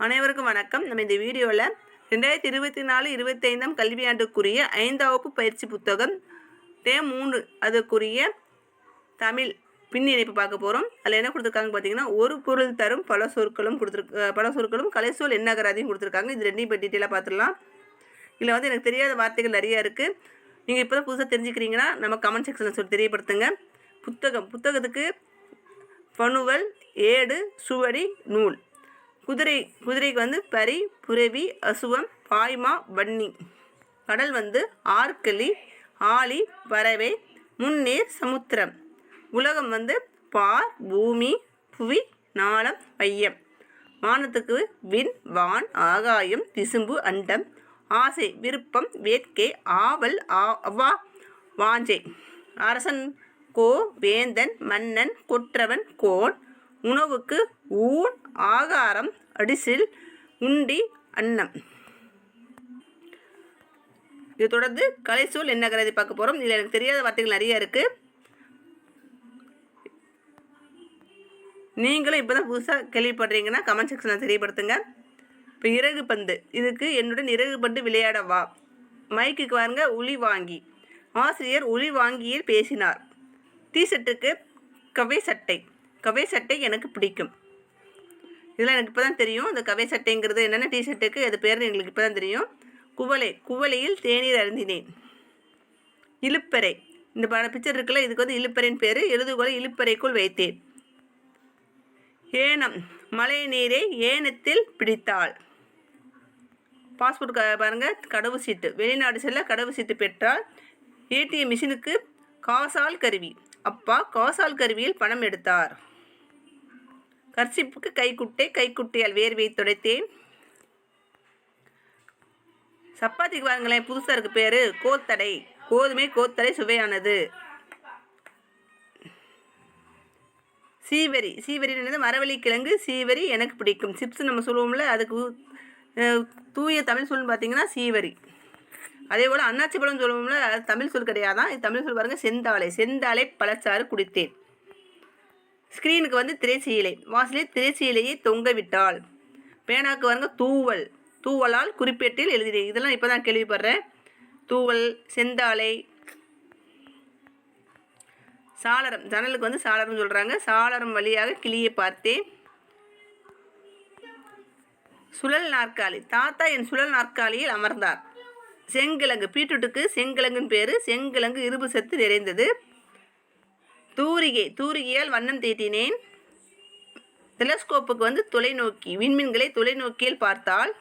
அனைவருக்கும் வணக்கம். நம்ம இந்த வீடியோவில் ரெண்டாயிரத்தி இருபத்தி நாலு இருபத்தைந்தாம் கல்வியாண்டுக்குரிய ஐந்தாம் வகுப்பு பயிற்சி புத்தகம் தே மூணு அதுக்குரிய தமிழ் பின் இணைப்பு பார்க்க போகிறோம் அதில் என்ன கொடுத்துருக்காங்க பார்த்தீங்கன்னா ஒரு பொருள் தரும் பல சொற்களும் கொடுத்துருக்கு பல சொற்களும் கலைசொல் என்னகராதையும் கொடுத்துருக்காங்க. இது ரெண்டையும் இப்போ டீட்டெயிலாக பார்த்துடலாம். இதில் வந்து எனக்கு தெரியாத வார்த்தைகள் நிறையா இருக்குது நீங்கள் இப்போ தான் புதுசாக தெரிஞ்சுக்கிறீங்கன்னா நம்ம கமெண்ட் செக்ஷனில் சொல்லி தெரியப்படுத்துங்க. புத்தகம் புத்தகத்துக்கு பனுவல் ஏடு சுவடி நூல். குதிரை குதிரைக்கு வந்து பரி புரவி அசுவம் பாய்மா வன்னி. கடல் வந்து ஆற்களி ஆழி பறவை முன்னேர் சமுத்திரம். உலகம் வந்து பார் பூமி புவி நாளம் மையம் வானத்துக்கு விண் வான் ஆகாயம் திசும்பு அண்டம். ஆசை விருப்பம் வேட்கை ஆவல் அவ்வா வாஞ்சை. அரசன் கோ வேந்தன் மன்னன் கொற்றவன் கோன். உணவுக்கு ஊன் ஆகாரம் அடிசில் உண்டி அன்னம். இது தொடர்ந்து கலைசூல் என்ன கருதி பார்க்க போகிறோம் இதில் எனக்கு தெரியாத வார்த்தைகள் நிறைய இருக்குது நீங்களும் இப்போ தான் புதுசாக கேள்விப்படுறீங்கன்னா கமெண்ட் செக்ஷனில் தெரியப்படுத்துங்க. இப்போ இறகு பந்து. இதுக்கு என்னுடன் இறகு பந்து விளையாட வா. மைக்குக்கு வாருங்க உளி வாங்கி. ஆசிரியர் உளி வாங்கியில் பேசினார். டிஷர்ட்டுக்கு கவை சட்டை. கவை சட்டை எனக்கு பிடிக்கும். இதெல்லாம் எனக்கு இப்போ தான் தெரியும். இந்த கவை சட்டைங்கிறது என்னென்ன டிஷர்ட்டுக்கு அது பேர் எங்களுக்கு இப்போ தான் தெரியும். குவளை குவளையில் தேநீர் அருந்தினேன். இழுப்பறை. இந்த பட பிக்சர் இருக்குல்ல இதுக்கு வந்து இழுப்பறைன்னு பேர். எழுதுகோலை இழுப்பறைக்குள் வைத்தேன். ஏனம். மழை நீரை ஏனத்தில் பிடித்தாள். பாஸ்போர்ட் க கடவு சீட்டு. வெளிநாடு செல்ல கடவு சீட்டு பெற்றால் ஏடிஎம் மிஷினுக்கு காசால் கருவி. அப்பா காசால் கருவியில் பணம் எடுத்தார். கர்சிப்புக்கு கைக்குட்டை கைக்குட்டையால் வேர்வை துடைத்தேன். சப்பாத்திக்கு பாருங்களேன் புதுசாக இருக்கு பேர் கோத்தடை. கோதுமை கோத்தடை சுவையானது. சீவரி. சீவரி என்னது மரவள்ளி கிழங்கு சீவரி எனக்கு பிடிக்கும். சிப்ஸ் நம்ம சொல்லுவோம்ல அதுக்கு தூய தமிழ் சொல்லுன்னு பார்த்தீங்கன்னா சீவரி. அதே போல் அண்ணாச்சி பழம் சொல்லுவோம்ல அது தமிழ் சொல் கிடையாதான் இது தமிழ் சொல் பாருங்கள் செந்தாலை செந்தாலை பழச்சாறு குடித்தேன். ஸ்க்ரீனுக்கு வந்து திரைச்சீலை. வாசலில் திரைச்சீலையை தொங்க விட்டாள். பேனாக்கு பாருங்க தூவல். தூவலால் குறிப்பேட்டில் எழுதினேன். இதெல்லாம் இப்போ தான் கேள்விப்படுறேன். தூவல் செந்தாலை சாளரம். ஜன்னலுக்கு வந்து சாளரம் சொல்கிறாங்க சாளரம் வழியாக கிளியை பார்த்தேன். சுழல் நாற்காலி. தாத்தா என் சுழல் நாற்காலியில் அமர்ந்தார். செங்கிழங்கு. பீட்ரூட்டுக்கு செங்கிழங்குன்னு பேர். செங்கிழங்கு இரும்பு சத்து நிறைந்தது. தூரிகை. தூரிகையால் வண்ணம் தீட்டினேன். டெலஸ்கோப்புக்கு வந்து தொலைநோக்கி. விண்மீன்களை தொலைநோக்கியில் பார்த்தால்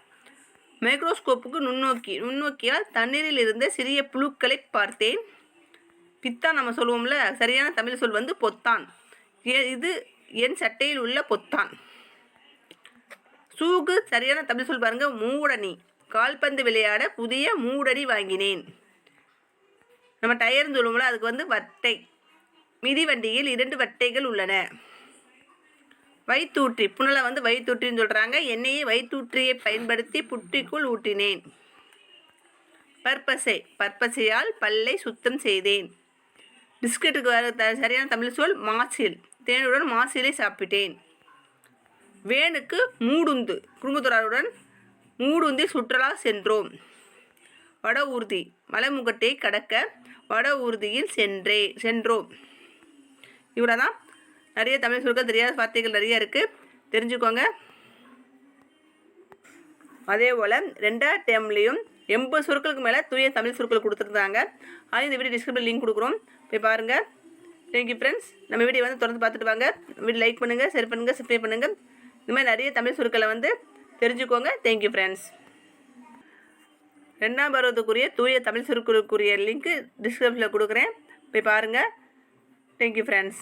மைக்ரோஸ்கோப்புக்கு நுண்ணோக்கி. நுண்ணோக்கியால் தண்ணீரில் இருந்த சிறிய புழுக்களை பார்த்தேன். பித்தான் நம்ம சொல்லுவோம்ல சரியான தமிழ் சொல் வந்து பொத்தான். ஏ- இது என் சட்டையில் உள்ள பொத்தான். சூக்கு சரியான தமிழ் சொல் பாருங்க. மூடணி. கால்பந்து விளையாட புதிய மூடணி வாங்கினேன். நம்ம டயர்னு சொல்லுவோம்ல அதுக்கு வந்து வட்டை. மிதிவண்டியில் இரண்டு வட்டைகள் உள்ளன. வைத்தூற்றி புனலை வந்து வைத்தூற்றின்னு சொல்கிறாங்க எண்ணெயை வைத்தூற்றியை பயன்படுத்தி புட்டிக்குள் ஊற்றினேன். பற்பசை. பற்பசையால் பல்லை சுத்தம் செய்தேன். பிஸ்கட்டுக்கு வர த சரியான தமிழ் சொல் மாசில். தேனுடன் மாசிலை சாப்பிட்டேன். வேனுக்கு மூடுந்து குடும்பத்தாருடன் மூடுந்தி சுற்றுலா சென்றோம். வட ஊர்தி மலைமுகட்டை கடக்க வட ஊர்தியில் சென்றே சென்றோம். இவ்வளோ தான் நிறைய தமிழ் சொற்கள் தெரியாத வார்த்தைகள் நிறைய இருக்குது தெரிஞ்சுக்கோங்க. அதே போல் ரெண்டாவது டேம்லேயும் எண்பது சொற்களுக்கு மேலே தூய தமிழ் சொற்கள் கொடுத்துருந்தாங்க. அது இந்த வீடியோ டிஸ்கிரிப்ஷன் லிங்க் கொடுக்குறோம். போய் பாருங்கள் தேங்க்யூ ஃப்ரெண்ட்ஸ் நம்ம வீடியோ வந்து தொடர்ந்து பார்த்துட்டு வாங்க. வீடியோ லைக் பண்ணுங்கள் ஷேர் பண்ணுங்கள் சப்ஸ்கிரைப் பண்ணுங்கள் இந்த மாதிரி நிறைய தமிழ் சொற்களை வந்து தெரிஞ்சுக்கோங்க. தேங்க்யூ ஃப்ரெண்ட்ஸ் ரெண்டாம் பருவத்துக்குரிய தூய தமிழ் சொற்களுக்குரிய லிங்க்கு டிஸ்கிரிப்ஷனில் கொடுக்குறேன். போய் பாருங்கள் தேங்க்யூ ஃப்ரெண்ட்ஸ்